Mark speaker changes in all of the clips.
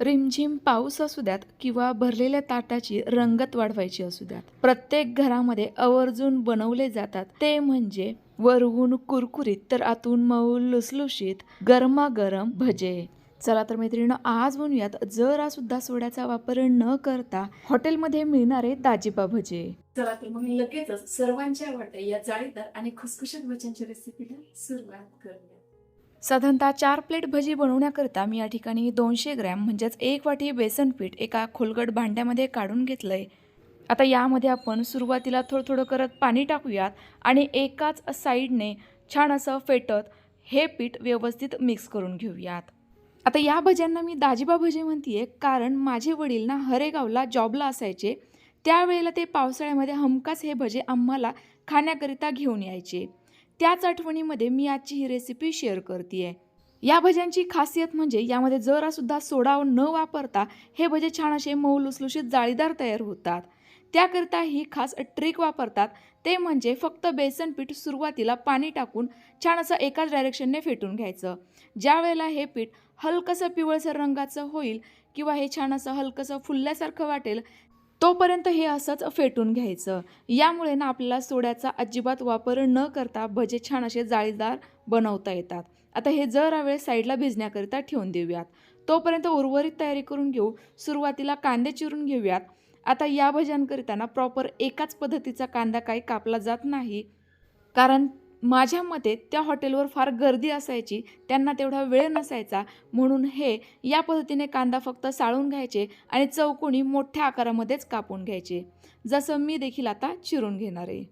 Speaker 1: रिमझिम पाऊस असू द्यात किंवा भरलेल्या ताटाची रंगत वाढवायची असू द्यात. प्रत्येक घरामध्ये आवर्जून बनवले जातात. ते म्हणजे वरहून कुरकुरीत तर आतून मऊ लुसलुशीत गरमागरम भजे. चला तर मैत्रिणी आज बनवूयात जरा सुद्धा सोड्याचा वापर न करता हॉटेलमध्ये मिळणारे दाजिबा भजे. चला तर मग लगेचच सर्वांच्या आवडत्या या जाळीदार आणि खुसखुशीत भज्यांच्या रेसिपीला सुरुवात करूया. साधारणतः चार प्लेट भजी बनवण्याकरता मी या ठिकाणी दोनशे ग्रॅम म्हणजेच एक वाटी बेसन पीठ एका खोलगट भांड्यामध्ये काढून घेतलं आहे आता यामध्ये आपण सुरुवातीला थोडं थोडं करत पाणी टाकूयात आणि एकाच साईडने छान असं फेटत हे पीठ व्यवस्थित मिक्स करून घेऊयात. आता या भज्यांना मी दाजिबा भजी म्हणते कारण माझे वडील ना हरेगावला जॉबला असायचे. त्यावेळेला ते पावसाळ्यामध्ये हमखास हे भजे आम्हाला खाण्याकरिता घेऊन यायचे. त्याच आठवणीमध्ये मी आजची ही रेसिपी शेअर करते या भज्यांची खासियत म्हणजे यामध्ये जरासुद्धा सोडा न वापरता हे भजे छान असे मऊ लुसलुशीत जाळीदार तयार होतात. त्याकरिता ही खास ट्रिक वापरतात. ते म्हणजे फक्त बेसन पीठ सुरुवातीला पाणी टाकून छान असं एकाच डायरेक्शनने फेटून घ्यायचं. ज्या वेळेला हे पीठ हलकंसं पिवळसर रंगाचं होईल किंवा हे छान असं हलकंसं फुलल्यासारखं वाटेल तोपर्यंत हे असंच फेटून घ्यायचं. यामुळे ना आपल्याला सोड्याचा अजिबात वापर न करता भजे छान असे जाळीदार बनवता येतात. आता हे जरा वेळ साईडला भिजण्याकरिता ठेवून देऊयात. तोपर्यंत उर्वरित तयारी करून घेऊ. सुरुवातीला कांदे चिरून घेऊयात. आता या भज्यांकरिता ना प्रॉपर एकाच पद्धतीचा कांदा काही कापला जात नाही. कारण माझ्या मते त्या हॉटेलवर फार गर्दी असायची त्यांना तेवढा वेळ नसायचा. म्हणून हे या पद्धतीने कांदा फक्त साळून घ्यायचे आणि चौकोनी मोठ्या आकारामध्येच कापून घ्यायचे. जसं मी देखील आता चिरून घेणार आहे.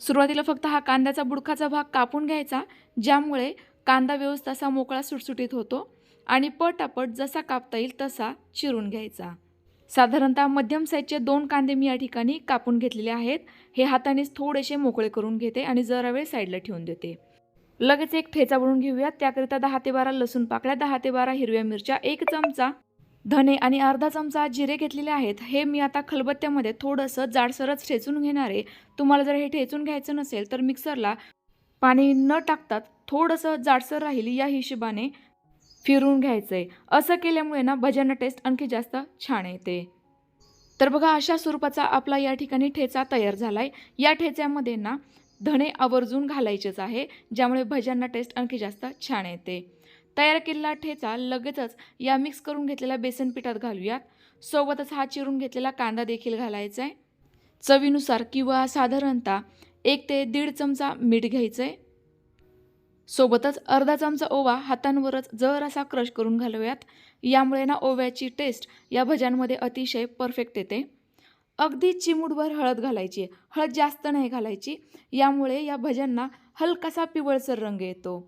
Speaker 1: सुरुवातीला फक्त हा कांद्याचा बुडखाचा भाग कापून घ्यायचा ज्यामुळे कांदा व्यवस्था असा मोकळा सुटसुटीत होतो आणि पटापट जसा कापता येईल तसा चिरून घ्यायचा. साधारणतः मध्यम साईजचे दोन कांदे मी या ठिकाणी कापून घेतलेले आहेत. हे हातानेच थोडेसे मोकळे करून घेते आणि जरा वेळ साईडला ठेवून देते. लगेच एक ठेचा बनवून घेऊयात. त्याकरिता दहा ते बारा लसूण पाकळ्या दहा ते बारा हिरव्या मिरच्या एक चमचा धने आणि अर्धा चमचा जिरे घेतलेले आहेत. हे मी आता खलबत्त्यामध्ये थोडंसं जाडसरच ठेचून घेणार आहे. तुम्हाला जर हे ठेचून घ्यायचं नसेल तर मिक्सरला पाणी न टाकतात थोडंसं जाडसर राहील या हिशोबाने फिरून घ्यायचं आहे असं केल्यामुळे ना भज्यांना टेस्ट आणखी जास्त छान येते. तर बघा अशा स्वरूपाचा आपला या ठिकाणी ठेचा तयार झाला आहे या ठेच्यामध्ये ना धणे आवर्जून घालायचेच आहे ज्यामुळे भज्यांना टेस्ट आणखी जास्त छान येते. तयार केलेला ठेचा लगेचच या मिक्स करून घेतलेल्या बेसन पिठात घालूयात. सोबतच हा चिरून घेतलेला कांदा देखील घालायचा आहे चवीनुसार किंवा साधारणतः एक ते दीड चमचा मीठ घ्यायचं आहे सोबतच अर्धा चमचा ओवा हातांवरच जर असा क्रश करून घालूयात. यामुळे ना ओव्याची टेस्ट या भज्यांमध्ये अतिशय परफेक्ट येते. अगदी चिमूटभर हळद घालायची हळद जास्त नाही घालायची. यामुळे या भज्यांना हलकासा पिवळसर रंग येतो.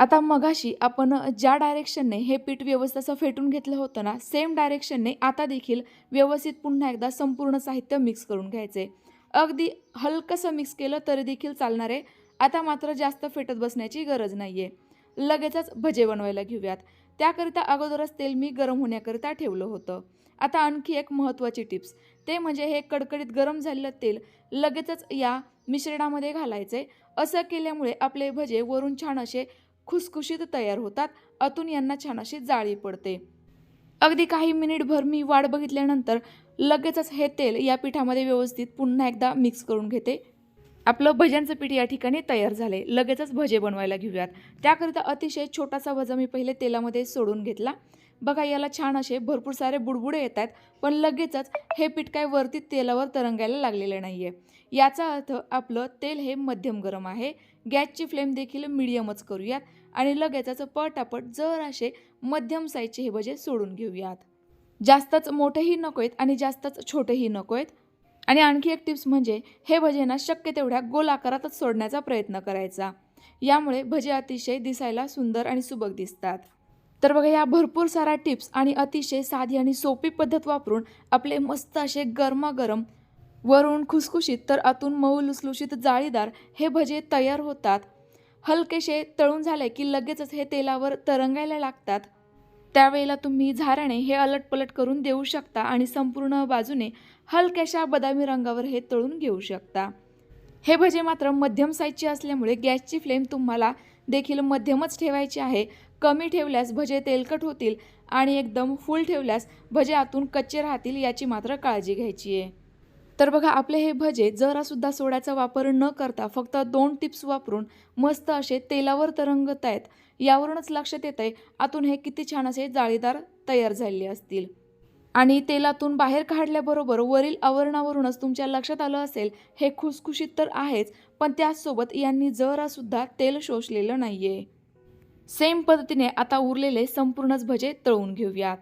Speaker 1: आता मगाशी आपण ज्या डायरेक्शनने हे पीठ व्यवस्थित असं फेटून घेतलं होतं ना सेम डायरेक्शनने आता देखील व्यवस्थित पुन्हा एकदा संपूर्ण साहित्य मिक्स करून घ्यायचे. अगदी हलकंसं मिक्स केलं तरी देखील चालणार आहे आता मात्र जास्त फेटत बसण्याची गरज नाही आहे लगेचच भजे बनवायला घेऊयात. त्याकरिता अगोदरच तेल मी गरम होण्याकरिता ठेवलं होतं. आता आणखी एक महत्त्वाची टिप्स. ते म्हणजे हे कडकडीत गरम झालेलं तेल लगेचच या मिश्रणामध्ये घालायचे असं केल्यामुळे आपले भजे वरून छान असे खुसखुशीत तयार होतात. अतून यांना छान अशी जाळी पडते. अगदी काही मिनिटभर मी वाट बघितल्यानंतर लगेचच हे तेल या पिठामध्ये व्यवस्थित पुन्हा एकदा मिक्स करून घेते. आपलं भज्यांचं पीठ या ठिकाणी तयार झाले लगेचच भजे बनवायला घेऊयात. त्याकरिता अतिशय छोटासा भजा मी पहिले तेलामध्ये सोडून घेतला. बघा याला छान असे भरपूर सारे बुडबुडे येत आहेत पण लगेचच हे पीठ काय वरती तेलावर तरंगायला लागलेलं नाही आहे याचा अर्थ आपलं तेल हे मध्यम गरम आहे. गॅसची फ्लेम देखील मिडियमच करूयात आणि लगेचच पटापट जर असे मध्यम साईजचे हे भजे सोडून घेऊयात. जास्तच मोठेही नको आहेत आणि जास्तच छोटेही नको आहेत आणि आणखी एक टिप्स म्हणजे हे भजेना शक्य तेवढ्या गोल आकारातच सोडण्याचा प्रयत्न करायचा. यामुळे भजे अतिशय दिसायला सुंदर आणि सुबक दिसतात. तर बघा या भरपूर साऱ्या टिप्स आणि अतिशय साधी आणि सोपी पद्धत वापरून आपले मस्त असे गरमागरम वरून खुसखुशीत तर आतून मऊ लुसलुशीत जाळीदार हे भजे तयार होतात. हलकेसे तळून झाले की लगेचच हे तेलावर तरंगायला लागतात. त्यावेळेला तुम्ही झाऱ्याने हे अलटपलट करून देऊ शकता आणि संपूर्ण बाजूने हलक्याशा बदामी रंगावर हे तळून घेऊ शकता. हे भजे मात्र मध्यम साईजचे असल्यामुळे गॅसची फ्लेम तुम्हाला देखील मध्यमच ठेवायची आहे. कमी ठेवल्यास भजे तेलकट होतील आणि एकदम फुल ठेवल्यास भजे आतून कच्चे राहतील याची मात्र काळजी घ्यायची आहे. तर बघा आपले हे भजे जरासुद्धा सोड्याचा वापर न करता फक्त दोन टिप्स वापरून मस्त असे तेलावर तरंगत आहेत. यावरूनच लक्षात येत आहे आतून हे किती छान असे जाळीदार तयार झालेले असतील. आणि तेलातून बाहेर काढल्याबरोबर वरील आवरणावरूनच तुमच्या लक्षात आलं असेल हे खुसखुशीत तर आहेच पण त्याचसोबत यांनी जरासुद्धा तेल शोषलेलं नाही आहे सेम पद्धतीने आता उरलेले संपूर्णच भजे तळून घेऊयात.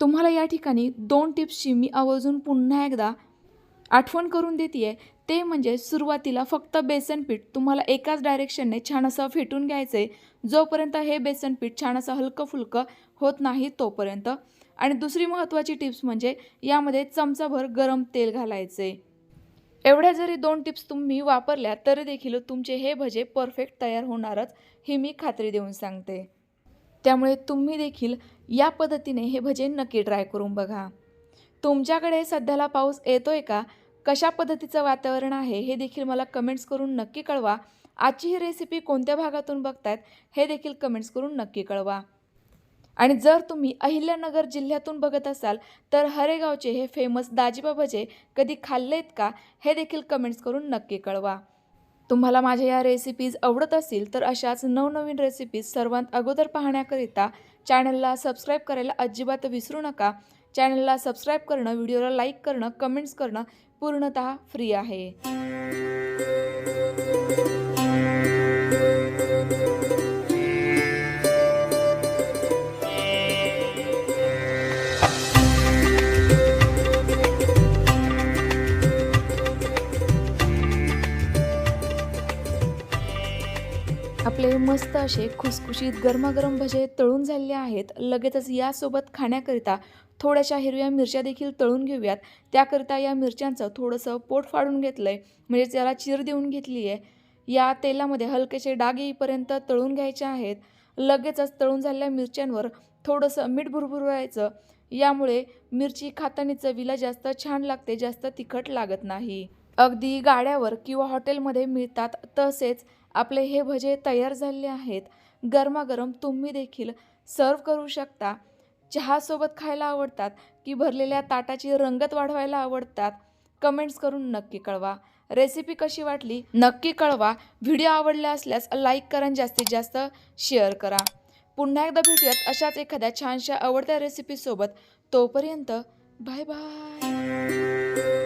Speaker 1: तुम्हाला या ठिकाणी दोन टिप्सची मी आवर्जून पुन्हा एकदा आठवण करून देते ते म्हणजे सुरुवातीला फक्त बेसन पीठ तुम्हाला एकाच डायरेक्शनने छान असं फेटून घ्यायचं आहे जोपर्यंत हे बेसन पीठ छान असं हलकं फुलकं होत नाही तोपर्यंत. आणि दुसरी महत्त्वाची टिप्स म्हणजे यामध्ये चमचाभर गरम तेल घालायचे एवढ्या जरी दोन टिप्स तुम्ही वापरल्या तरी देखील तुमचे हे भजे परफेक्ट तयार होणारच ही मी खात्री देऊन सांगते. त्यामुळे तुम्ही देखील या पद्धतीने हे भजे नक्की ट्राय करून बघा. तुमच्याकडे सध्याला पाऊस येतोय का? कशा पद्धतीचं वातावरण आहे हे देखील मला कमेंट्स करून नक्की कळवा. आजची ही रेसिपी कोणत्या भागातून बघतायत हे देखील कमेंट्स करून नक्की कळवा. आणि जर तुम्ही अहिल्यानगर जिल्ह्यातून बघत असाल तर हरेगावचे हे फेमस दाजीबा भजे कधी खाल्लेत का हे देखील कमेंट्स करून नक्की कळवा. तुम्हाला माझ्या या रेसिपीज आवडत असतील तर अशाच नवनवीन रेसिपीज सर्वांत अगोदर पाहण्याकरिता चॅनलला सबस्क्राईब करायला अजिबात विसरू नका. चॅनलला सबस्क्राईब करणं व्हिडिओला लाईक करणं कमेंट्स करणं पूर्णतः फ्री आहे. आपले मस्त असे खुसखुशीत गरमागरम भजे तळून झालेले आहेत. लगेचच यासोबत खाण्याकरिता थोड्याशा हिरव्या मिरच्या देखील तळून घेऊयात. त्याकरिता या मिरच्यांचं थोडंसं पोट फाडून घेतलं आहे म्हणजे त्याला चिर देऊन घेतली आहे या तेलामध्ये हलकेसे डाग येईपर्यंत तळून घ्यायचे आहेत. लगेचच तळून झालेल्या मिरच्यांवर थोडंसं मीठ भुरभुरवायचं. यामुळे मिरची खातानी चवीला जास्त छान लागते जास्त तिखट लागत नाही. अगदी गाड्यावर किंवा हॉटेलमध्ये मिळतात तसेच आपले हे भजे तयार झालेले आहेत. गरमागरम तुम्ही देखील सर्व करू शकता. चहासोबत खायला आवडतात की भरलेल्या ताटाची रंगत वाढवायला आवडतात? कमेंट्स करून नक्की कळवा. रेसिपी कशी वाटली? नक्की कळवा. व्हिडिओ आवडला असल्यास लाईक करा आणि जास्तीत जास्त शेअर करा. पुन्हा एकदा भेटूयात अशाच एखाद्या छानशा आवडत्या रेसिपीसोबत तोपर्यंत बाय बाय.